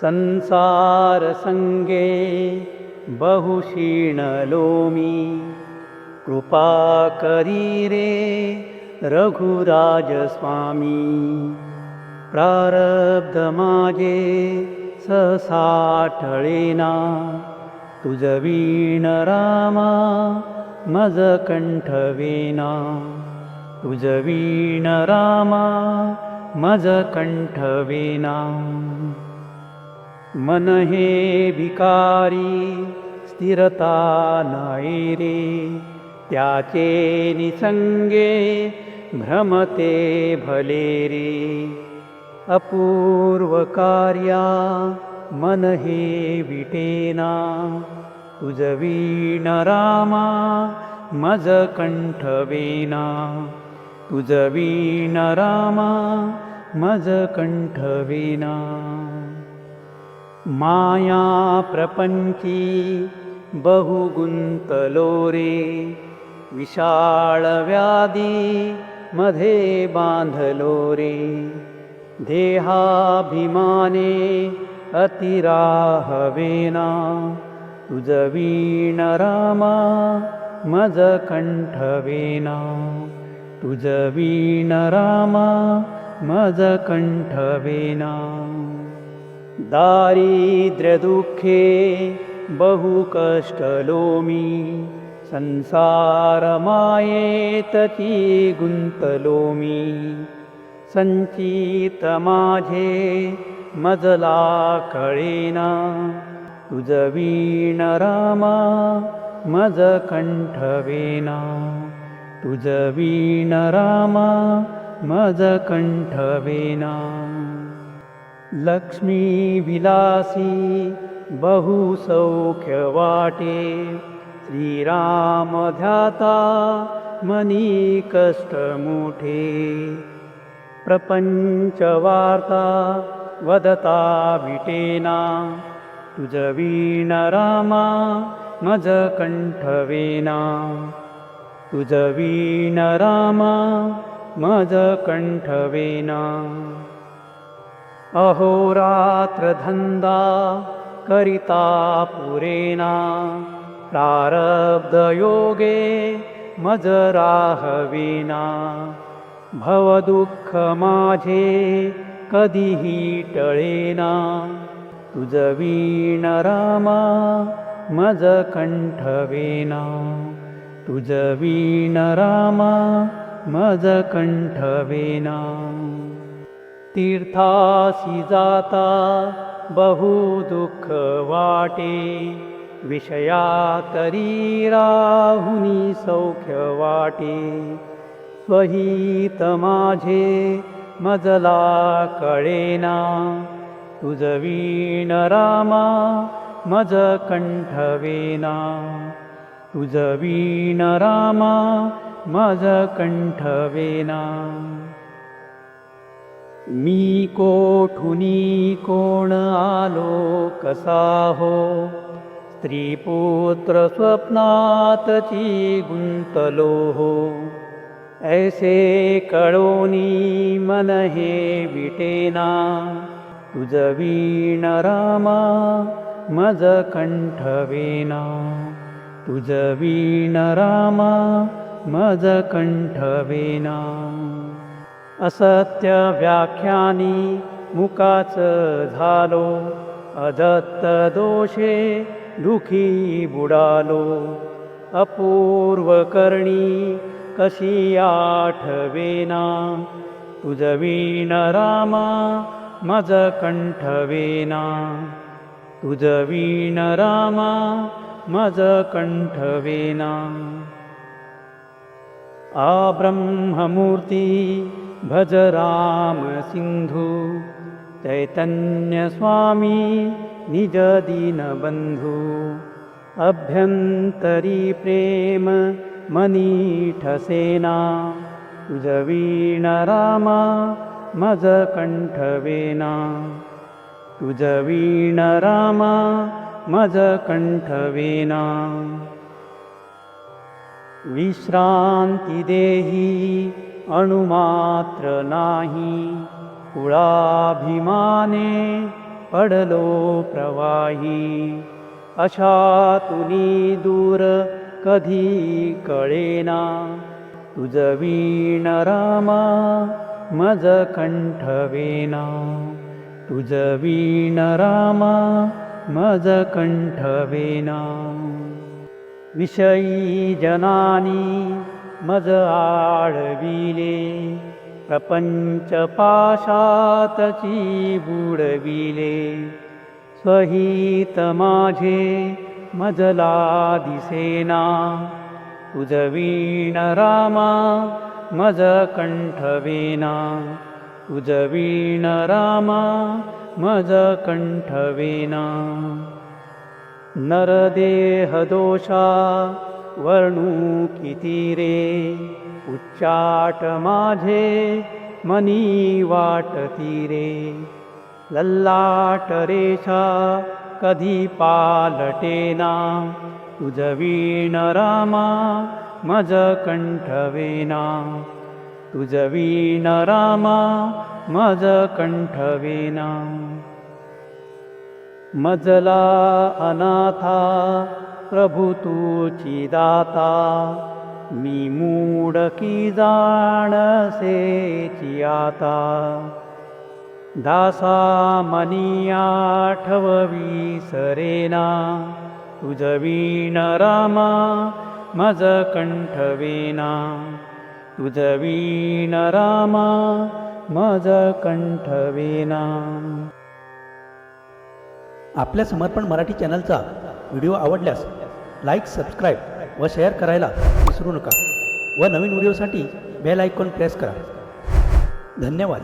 संसारसङ्गे बहुक्षीणलोमी। कृपाकरी रे रघुराजस्वामी। प्रारब्धमाजे ससाठलेना तुज वीणरामा मजकण्ठवेना तुजवीण रामा मज कण्ठवेना मनहे विकारी स्थिरता नायिरे त्याचे निसंगे भ्रमते भले रे अपूर्वकार्या मनहे विटेना तुजवीण रामा मज कण्ठवेना तुजवीण रामा मज कण्ठवेना मायाप्रपञ्ची बहुगुन्तलोरे बहुगुन्तलो मधे बान्धलोरे देहाभिमाने अतिराहवेना तुज वीणराम मजकण्ठवेना तुज वीणराम मज दारिद्र्यदुःखे बहुकष्टलोमि संसारमायेतची गुन्तलोमि। सञ्चितमाझे मदलाकलेन तुज वीणराम मदकण्ठवेजवीणराम मदकण्ठवेना लक्ष्मीविलासी बहुसौख्यवाटे श्रीरामध्याता मनीकष्टमुठे प्रपञ्चवार्ता वदता विटेना तुजवीणरामा मजकण्ठवेना। तुजवीणरामा मजकण्ठवेना। अहोरात्रधन्दा करिता पुरेना प्रारब्धयोगे मज राहवेना भवदुःख माझे कधीही टळेना। तुझ वीण रामा मज कंठवेना तुझ वीण रामा मज कंठवेना तीर्थासी जाता बहु दुःख वाटे। विषया तरी राहुनी सौख्य वाटे। स्वहित माझे मजला कळेना। तुझ वीण रामा मज कंठवेना तुझ वीण रामा मज कंठवेना मी कोठुनी कोण आलो कसा हो? स्त्रीपुत्र स्वप्नातची गुंतलो हो. ऐसे कळोनी मन हे विटेना तुझ वीण रामा मज कंठवेना तुझ वीण रामा मज कंठवेना असत्य व्याख्यानी मुकाच झालो. अदत्त दोषे दुखी बुडालो. अपूर्व करणी कशी आठवेना तुझवीण रामा मज कंठवेना तुझवीण रामा मज कंठवेना आ ब्रह्ममूर्ती भज रामसिन्धु चैतन्यस्वामी निजदीनबन्धु अभ्यन्तरी प्रेम मनीठसेना तुजवीण उजवीणरामज मजकण्ठवेना तुजवीण कण्ठवेना मजकण्ठवेना विश्रान्तिदेही अणुमात्र नाही. कुळाभिमाने पडलो प्रवाही. अशा तुनी दूर कधी कळेना. तुझ वीण रामा मज कंठवेना. तुझ वीण रामा मज कंठवेना. विषयी जनानी मज आळविले प्रपंच पाशातची बुडविले. स्वहित माझे मजला दिसेना उजवीण रामा मज कंठवेना उजवीण रामा मज कंठवेना नरदेह दोषा वर्णू किती रे? उच्चाट माझे मनी वाटती रे. लल्लाट रेषा कधी पालटेना तुझ वीण रामा मज कंठवेना तुझवीण रामा मज कंठवेना मजला अनाथा प्रभु तूची दाता मी मूडकी जाणसेची आता. दासा मनी आठववी सरेना तुझवीण रामा मज कंठवेना तुझवीण रामा मज कंठवेना आपल्या समर्पण मराठी चॅनलचा व्हिडिओ आवडल्यास लाईक सबस्क्राईब व शेअर करायला विसरू नका व नवीन व्हिडिओसाठी बेल आयकॉन प्रेस करा. धन्यवाद.